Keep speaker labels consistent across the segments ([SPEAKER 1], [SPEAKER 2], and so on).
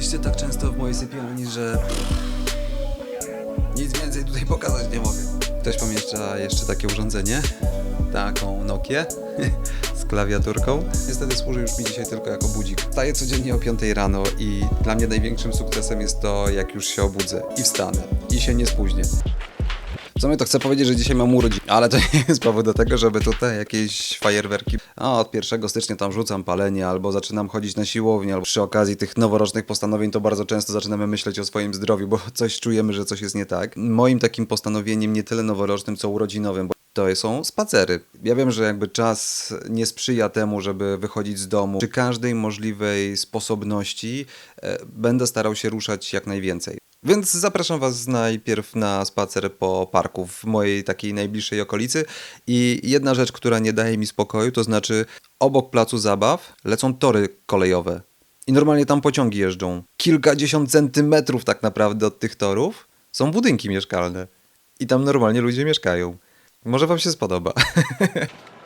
[SPEAKER 1] Byliście tak często w mojej sypialni, że nic więcej tutaj pokazać nie mogę. Ktoś pamięta jeszcze takie urządzenie? Taką Nokię z klawiaturką. Niestety służy już mi dzisiaj tylko jako budzik. Wstaję codziennie o 5 rano i dla mnie największym sukcesem jest to, jak już się obudzę i wstanę i się nie spóźnię. W sumie to chcę powiedzieć, że dzisiaj mam urodziny, ale to nie jest powód do tego, żeby tutaj jakieś fajerwerki. A od 1 stycznia tam rzucam palenie, albo zaczynam chodzić na siłownię, albo przy okazji tych noworocznych postanowień to bardzo często zaczynamy myśleć o swoim zdrowiu, bo coś czujemy, że coś jest nie tak. Moim takim postanowieniem nie tyle noworocznym, co urodzinowym, bo to są spacery. Ja wiem, że jakby czas nie sprzyja temu, żeby wychodzić z domu. Przy każdej możliwej sposobności e, będę starał się ruszać jak najwięcej. Więc zapraszam Was najpierw na spacer po parku w mojej takiej najbliższej okolicy. I jedna rzecz, która nie daje mi spokoju, to znaczy obok placu zabaw lecą tory kolejowe. I normalnie tam pociągi jeżdżą. Kilkadziesiąt centymetrów tak naprawdę od tych torów są budynki mieszkalne. I tam normalnie ludzie mieszkają. Może Wam się spodoba.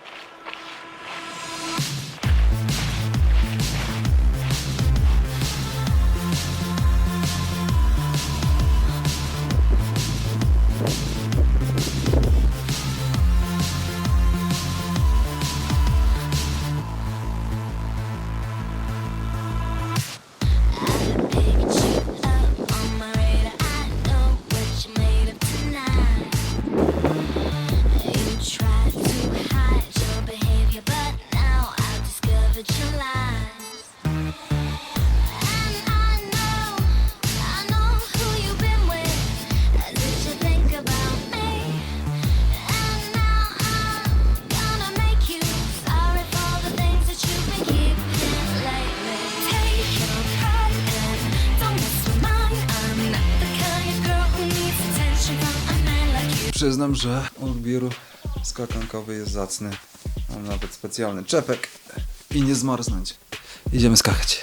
[SPEAKER 1] Przyznam, że odbiór skakankowy jest zacny. Mam nawet specjalny czepek i nie zmarznąć. Idziemy skakać.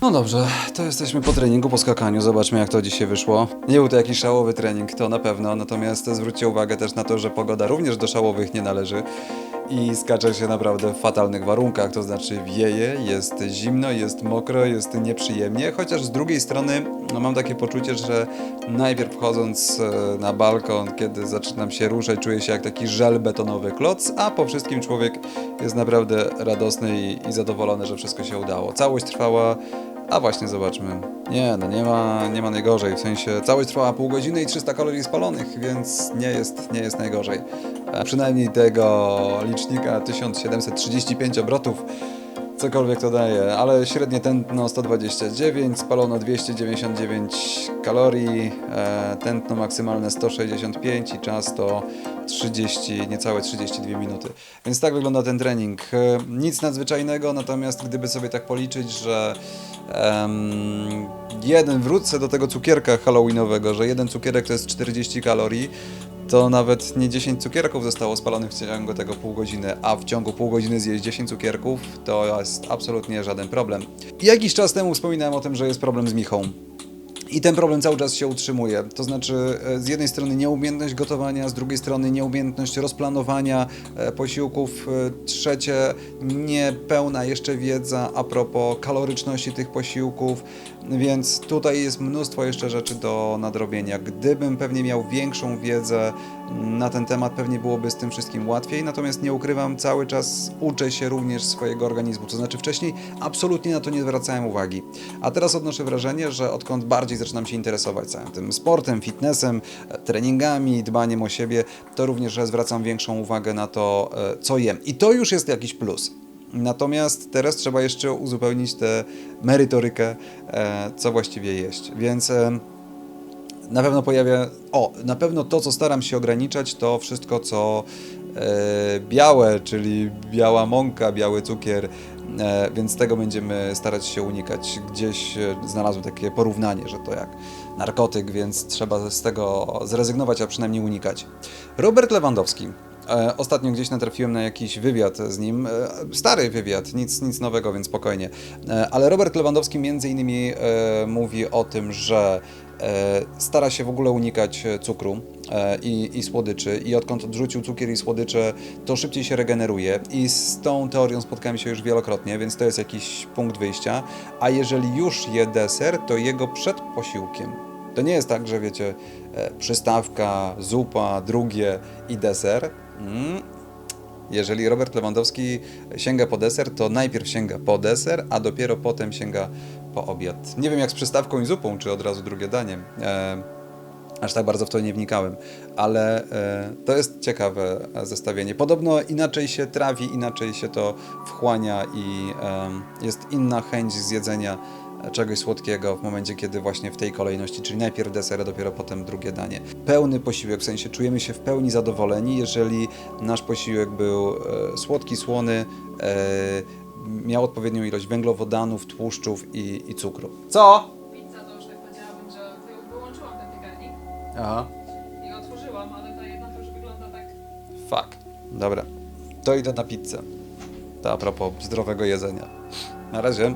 [SPEAKER 1] No dobrze, to jesteśmy po treningu, po skakaniu. Zobaczmy, jak to dzisiaj wyszło. Nie był to jakiś szałowy trening, to na pewno. Natomiast zwróćcie uwagę też na to, że pogoda również do szałowych nie należy. I skacze się naprawdę w fatalnych warunkach, to znaczy wieje, jest zimno, jest mokro, jest nieprzyjemnie, chociaż z drugiej strony no, mam takie poczucie, że najpierw wchodząc e, na balkon, kiedy zaczynam się ruszać, czuję się jak taki żel betonowy kloc, a po wszystkim człowiek jest naprawdę radosny i, i zadowolony, że wszystko się udało. Całość trwała a właśnie zobaczmy. Nie, no nie ma, nie ma najgorzej. W sensie całość trwała pół godziny i 300 kalorii spalonych, więc nie jest, nie jest najgorzej. A przynajmniej tego licznika 1735 obrotów, cokolwiek to daje, ale średnie tętno 129, spalono 299 kalorii, e, tętno maksymalne 165 i czas to 30, niecałe 32 minuty. Więc tak wygląda ten trening. E, Nic nadzwyczajnego, natomiast gdyby sobie tak policzyć, że em, jeden, wrócę do tego cukierka halloweenowego, że jeden cukierek to jest 40 kalorii, to nawet nie 10 cukierków zostało spalonych w ciągu tego pół godziny, a w ciągu pół godziny zjeść 10 cukierków to jest absolutnie żaden problem. Jakiś czas temu wspominałem o tym, że jest problem z Michą. I ten problem cały czas się utrzymuje. To znaczy, e, z jednej strony nieumiejętność gotowania, z drugiej strony nieumiejętność rozplanowania e, posiłków, e, trzecie niepełna jeszcze wiedza a propos kaloryczności tych posiłków, więc tutaj jest mnóstwo jeszcze rzeczy do nadrobienia. Gdybym pewnie miał większą wiedzę na ten temat, pewnie byłoby z tym wszystkim łatwiej, natomiast nie ukrywam, cały czas uczę się również swojego organizmu, to znaczy wcześniej absolutnie na to nie zwracałem uwagi, a teraz odnoszę wrażenie, że odkąd bardziej zaczynam się interesować całym tym sportem, fitnessem, treningami, dbaniem o siebie, to również zwracam większą uwagę na to, e, co jem. I to już jest jakiś plus. Natomiast teraz trzeba jeszcze uzupełnić tę merytorykę, e, co właściwie jeść. Więc e, na pewno pojawia. O, na pewno to, co staram się ograniczać, to wszystko, co białe, czyli biała mąka, biały cukier, e, więc tego będziemy starać się unikać. Gdzieś e, znalazłem takie porównanie, że to jak narkotyk, więc trzeba z tego zrezygnować, a przynajmniej unikać. Robert Lewandowski. E, Ostatnio gdzieś natrafiłem na jakiś wywiad z nim, e, stary wywiad, nic, nic nowego, więc spokojnie. E, Ale Robert Lewandowski między innymi mówi o tym, że stara się w ogóle unikać cukru i, i słodyczy i odkąd odrzucił cukier i słodycze, to szybciej się regeneruje i z tą teorią spotkałem się już wielokrotnie, więc to jest jakiś punkt wyjścia. A jeżeli już je deser, to jego przed posiłkiem. To nie jest tak, że wiecie, e, przystawka, zupa, drugie i deser. Mm. Jeżeli Robert Lewandowski sięga po deser, to najpierw sięga po deser, a dopiero potem sięga po obiad. Nie wiem jak z przystawką i zupą, czy od razu drugie danie. E, aż tak bardzo w to nie wnikałem, ale e, to jest ciekawe e, zestawienie. Podobno inaczej się trawi, inaczej się to wchłania i em, jest inna chęć zjedzenia czegoś słodkiego w momencie, kiedy właśnie w tej kolejności, czyli najpierw deser, a dopiero potem drugie danie. Pełny posiłek, w sensie czujemy się w pełni zadowoleni, jeżeli nasz posiłek był e, słodki, słony, e, miał odpowiednią ilość węglowodanów, tłuszczów i, i cukru. Co?
[SPEAKER 2] Pizza to już tak powiedziałabym, że wy- wyłączyłam ten piekarnik
[SPEAKER 1] Aha.
[SPEAKER 2] i otworzyłam, ale ta jedna to już wygląda tak...
[SPEAKER 1] Fuck. Dobra. To idę na pizzę. To a propos zdrowego jedzenia. Na razie.